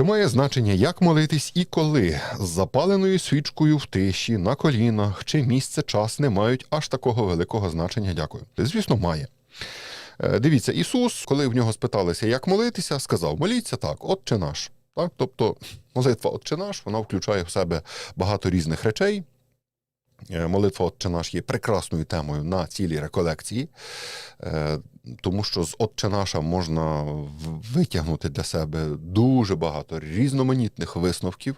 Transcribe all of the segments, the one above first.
Чи має значення, як молитись і коли з запаленою свічкою в тиші, на колінах, чи місце, час не мають аж такого великого значення? Дякую. Звісно, має. Е, Дивіться, Ісус, коли в нього спиталися, як молитися, сказав: моліться так, Отче наш. Так? Тобто молитва Отче наш, вона включає в себе багато різних речей. Е, Молитва Отче наш є прекрасною темою на цілій реколекції, е, тому що з Отче наша можна витягнути для себе дуже багато різноманітних висновків.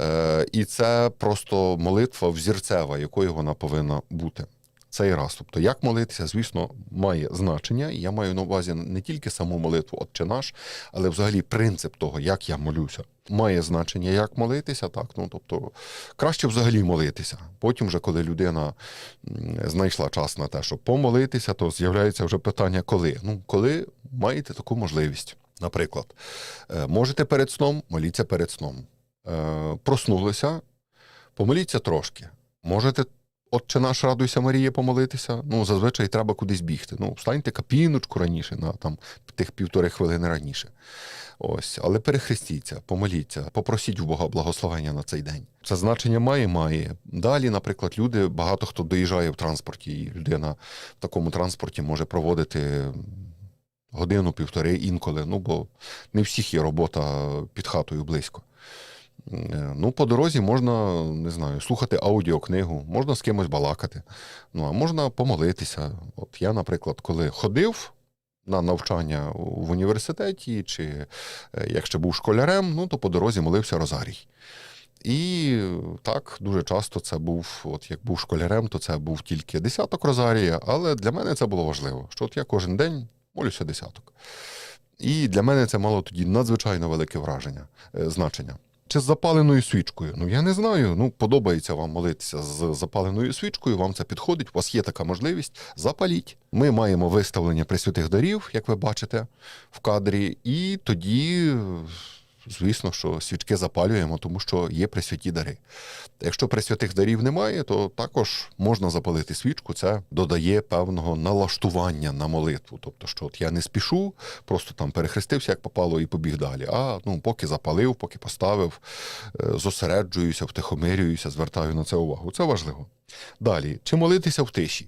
Е, І це просто молитва взірцева, якою вона повинна бути. Цей раз. Тобто, як молитися, звісно, має значення. І я маю на увазі не тільки саму молитву Отче наш, але взагалі принцип того, як я молюся. Має значення, як молитися, так. Ну тобто краще взагалі молитися. Потім, вже, коли людина знайшла час на те, щоб помолитися, то з'являється вже питання, коли. Ну, коли маєте таку можливість. Наприклад, е, можете перед сном, моліться перед сном. Е, Проснулися, помоліться трошки. Можете Отче наш, радуйся, Марія, помолитися. Ну, зазвичай треба кудись бігти. Ну, встаньте капіночку раніше, на там тих півтори хвилини раніше. Ось, але перехрестіться, помоліться, попросіть в Бога благословення на цей день. Це значення має, має. Далі, наприклад, люди, багато хто доїжджає в транспорті, і людина в такому транспорті може проводити годину, півтори інколи. Ну, бо не всіх є робота під хатою близько. Е, Ну, по дорозі можна, не знаю, слухати аудіокнигу, можна з кимось балакати, ну а можна помолитися. От я, наприклад, коли ходив на навчання в університеті, чи е, як ще був школярем, ну то по дорозі молився Розарій. І так, дуже часто це був, от як був школярем, то це був тільки десяток Розарія, але для мене це було важливо, що от я кожен день молюся десяток. І для мене це мало тоді надзвичайно велике враження, е, значення. Чи з запаленою свічкою? Ну я не знаю. Ну, подобається вам молитися з запаленою свічкою, вам це підходить, у вас є така можливість. Запаліть. Ми маємо виставлення присвятих дарів, як ви бачите, в кадрі, і тоді, звісно, що свічки запалюємо, тому що є присвяті дари. Якщо присвятих дарів немає, то також можна запалити свічку. Це додає певного налаштування на молитву. Тобто, що от я не спішу, просто там перехрестився, як попало, і побіг далі. А ну, поки запалив, поки поставив, е, зосереджуюся, втихомирююся, звертаю на це увагу. Це важливо. Далі, чи молитися в тиші?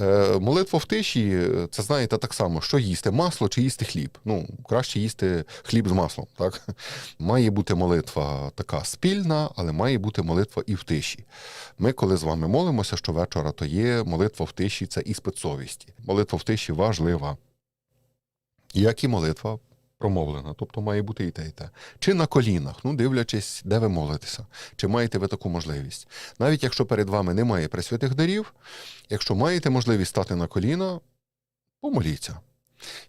Е, молитва в тиші це знаєте так само, що їсти масло чи їсти хліб. Ну, краще їсти хліб з маслом. Так? Має бути молитва така спільна, але має бути молитва і в тиші. Ми, коли з вами молимося щовечора, то є молитва в тиші, це іспит совісті. Молитва в тиші важлива. Як і молитва промовлена, тобто має бути і те, і те. Чи на колінах, ну дивлячись, де ви молитеся, чи маєте ви таку можливість. Навіть якщо перед вами немає присвятих дарів, якщо маєте можливість стати на коліна, помоліться.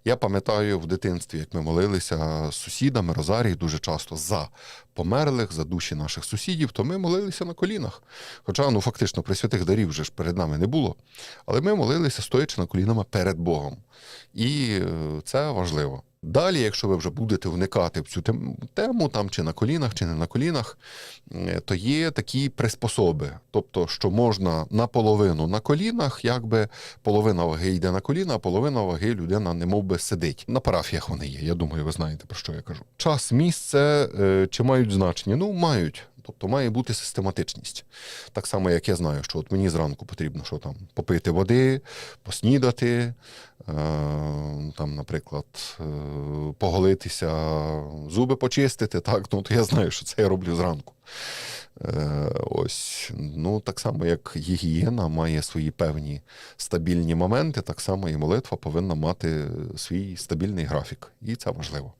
Я пам'ятаю в дитинстві, як ми молилися з сусідами Розарії дуже часто за померлих, за душі наших сусідів, то ми молилися на колінах. Хоча, ну фактично, присвятих дарів вже ж перед нами не було. Але ми молилися, стоячи на колінами перед Богом. І е, це важливо. Далі, якщо ви вже будете вникати в цю тем- тему, там чи на колінах, чи не на колінах, е, то є такі приспособи. Тобто, що можна наполовину на колінах, якби половина ваги йде на коліна, а половина ваги людина не би сидить. На парафіях вони є. Я думаю, ви знаєте про що я кажу. Час, місце е, чи мають значення? Ну, мають. Тобто має бути систематичність. Так само, як я знаю, що от мені зранку потрібно що там попити води, поснідати, е, там, наприклад, е, поголитися, зуби почистити. Так, ну то я знаю, що це я роблю зранку. Е, ось, ну так само, як гігієна має свої певні стабільні моменти, так само і молитва повинна мати свій стабільний графік, і це важливо.